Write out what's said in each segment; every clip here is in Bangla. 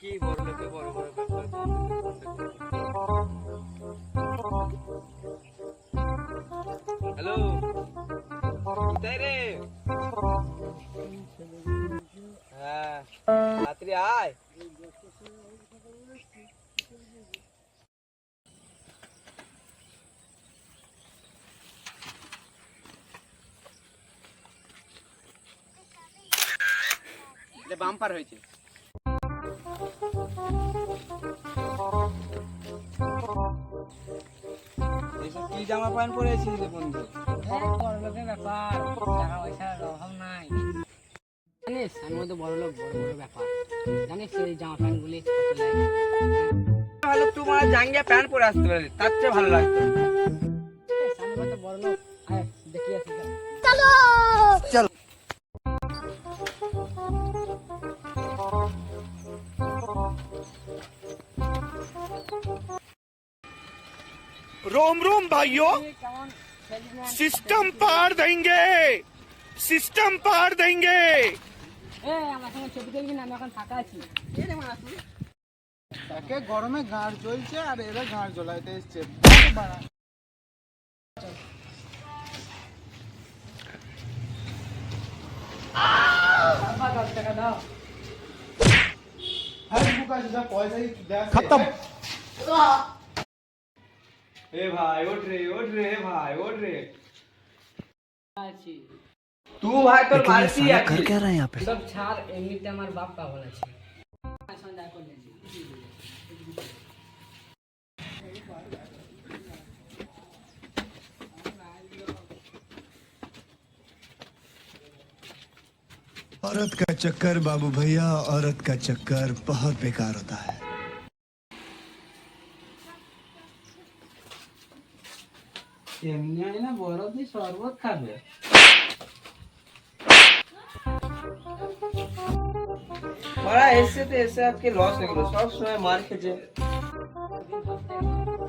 কি বড় লোকে বড় বড় হ্যালো কোথায় রে? হ্যাঁ রাত্রি আয়। বাম্পার হয়েছে। এসব কি জামা প্যান্ট পরেছিস রে বন্ধু? ব্যাপার। টাকা পয়সার অভাব নাই। জানিস আমি তো বড় লোক বড় বড় ব্যাপার। জানিস এই জামা প্যান্ট গুলি ভালো তোমার জাঙ্গিয়া প্যান্ট পরে আসতে পারে তার চেয়ে ভালো লাগতো। আমি কত বড় লোক। দেখি আসি रोम रोम भाइयों কেমন सिस्टम पार देंगे सिस्टम पार देंगे এ আমার সঙ্গে ছবি তুলবি না আমি এখন ফাঁকা আছি এই রে মারা তুই তাকে গরমে গাঁড় জ্বলছে আর এরা গাঁড় জ্বলাইতে এসছে বাড়া। ए भाई उठ रे उठ रे भाई उठ रे। तू भाई तो है कर क्या रहा है यहाँ पे? सब छार बाप का बोला छे औरत का चक्कर बाबू भैया औरत का चक्कर बहुत बेकार होता है। এমনি তুই শরবত খাবে। মারা এসে তো, এসে আজকে লস হয়ে গেল। সব সময় মার খেছে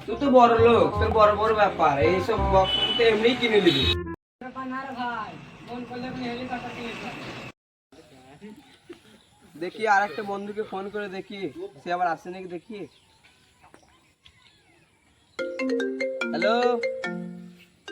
তুই তো বড় তোর বড় বড় ব্যাপার। এইসব তো এমনিই কিনে নিবি। দেখি আর একটা বন্ধুকে ফোন করে দেখি। সে আবার আসে নাকি দেখি? হ্যালো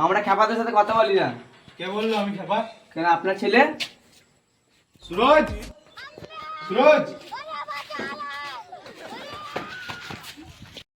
আমরা খেপাদের সাথে কথা বলি না। কে বলল আমি খেপা কেন আপনার ছেলে? সুরজ! সুরজ!